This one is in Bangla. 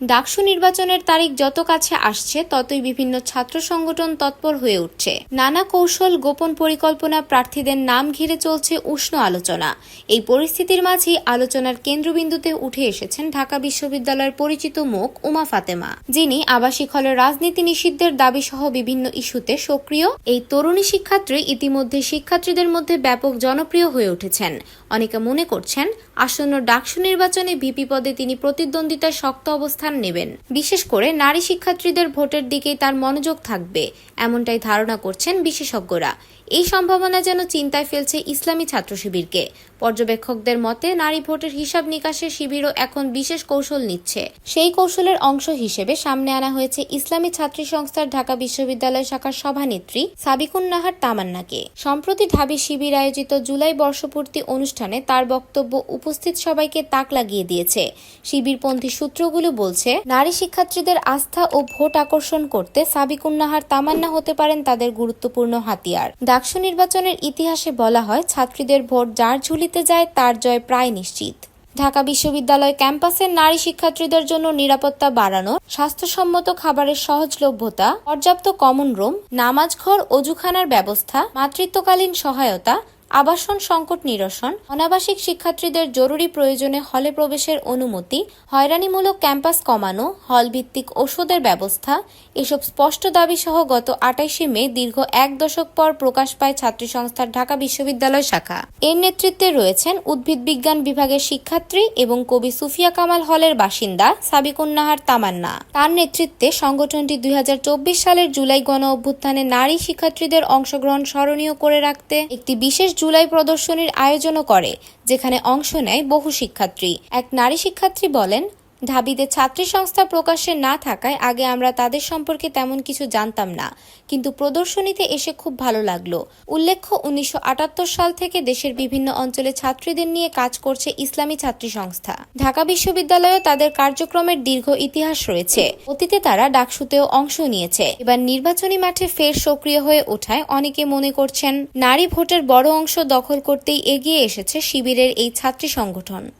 ডাকসু নির্বাচনের তারিখ যত কাছে আসছে, ততই বিভিন্ন ছাত্র সংগঠন তৎপর হয়ে উঠছে। নানা কৌশল, গোপন পরিকল্পনা প্রার্থীদের নাম ঘিরে চলছে উষ্ণ আলোচনা। এই পরিস্থিতির মাঝেই আলোচনার কেন্দ্রবিন্দুতে উঠে এসেছেন ঢাকা বিশ্ববিদ্যালয়ের পরিচিত মুখ উমা ফাতেমা। যিনি আবাসিক হলে রাজনীতি নিষিদ্ধের দাবি সহ বিভিন্ন ইস্যুতে সক্রিয়। এই তরুণী শিক্ষার্থী ইতিমধ্যে শিক্ষার্থীদের মধ্যে ব্যাপক জনপ্রিয় হয়ে উঠেছেন। অনেকে মনে করছেন, আসন্ন ডাকসু নির্বাচনে ভিপি পদে তিনি প্রতিদ্বন্দ্বিতার শক্ত অবস্থান নেবেন। বিশেষ করে নারী শিক্ষার্থীদের ভোটের দিকেই তার মনোযোগ থাকবে, এমনটাই ধারণা করছেন বিশেষজ্ঞরা। এই সম্ভাবনা যেন চিন্তায় ফেলছে ইসলামী ছাত্র শিবিরকে। পর্যবেক্ষকদের মতে, নারী ভোটের হিসাব নিকাশে শিবিরও এখন বিশেষ কৌশল নিচ্ছে। সেই কৌশলের অংশ হিসেবে সামনে আনা হয়েছে ইসলামী ছাত্রী সংস্থার ঢাকা বিশ্ববিদ্যালয় শাখার সভানেত্রী সাবিকুন নাহার তামান্নাকে। সম্প্রতি ঢাবি শিবির আয়োজিত জুলাই বর্ষপূর্তি অনুষ্ঠানে তার বক্তব্য উপস্থিত সবাইকে তাক লাগিয়ে দিয়েছে। শিবিরপন্থী সূত্রগুলো বলছে, নারী শিক্ষার্থীদের আস্থা ও ভোট আকর্ষণ করতে সাবিকুন নাহার তামান্না হতে পারেন তাদের গুরুত্বপূর্ণ হাতিয়ার। ডাকসু নির্বাচনের ইতিহাসে বলা হয়, ছাত্রীদের ভোট যার ঝুলিতে যায় তার জয় প্রায় নিশ্চিত। ঢাকা বিশ্ববিদ্যালয় ক্যাম্পাসের নারী শিক্ষার্থীদের জন্য নিরাপত্তা বাড়ানো, স্বাস্থ্যসম্মত খাবারের সহজলভ্যতা, পর্যাপ্ত কমন রুম নামাজ ঘর অজুখানার ব্যবস্থা, মাতৃত্বকালীন সহায়তা আবাসন সংকট নিরসন, অনাবাসিক শিক্ষার্থীদের জরুরি প্রয়োজনে হলে প্রবেশের অনুমতি, হয়রানিমূলক ক্যাম্পাস কমানো হল ভিত্তিক ওষুধের ব্যবস্থা, এসব স্পষ্ট দাবি সহ গত আটাইশে মে দীর্ঘ এক দশক পর প্রকাশ পায় ছাত্রী সংস্থার ঢাকা বিশ্ববিদ্যালয় শাখা। এর নেতৃত্বে রয়েছেন উদ্ভিদ বিজ্ঞান বিভাগের শিক্ষার্থী এবং কবি সুফিয়া কামাল হলের বাসিন্দা সাবিকুন্নাহার তামান্না। তার নেতৃত্বে সংগঠনটি দুই হাজার চব্বিশ সালের জুলাই গণ অভ্যুত্থানে নারী শিক্ষার্থীদের অংশগ্রহণ স্মরণীয় করে রাখতে একটি বিশেষ জুলাই প্রদর্শনীর আয়োজনও করে যেখানে অংশ নেয় বহু শিক্ষার্থী। এক নারী শিক্ষার্থী বলেন ঢাবিতে ছাত্রী সংস্থা প্রকাশ্যে না থাকায় আগে আমরা তাদের সম্পর্কে তেমন কিছু জানতাম না। কিন্তু প্রদর্শনীতে এসে খুব ভালো লাগল। উল্লেখ্য, উনিশশো আটাত্তর সাল থেকে দেশের বিভিন্ন অঞ্চলে ছাত্রীদের নিয়ে কাজ করছে ইসলামী ছাত্রী সংস্থা। ঢাকা বিশ্ববিদ্যালয়েও তাদের কার্যক্রমের দীর্ঘ ইতিহাস রয়েছে। অতীতে তারা ডাকসুতেও অংশ নিয়েছে। এবার নির্বাচনী মাঠে ফের সক্রিয় হয়ে ওঠায় অনেকে মনে করছেন, নারী ভোটের বড় অংশ দখল করতেই এগিয়ে এসেছে শিবিরের এই ছাত্রী সংগঠন।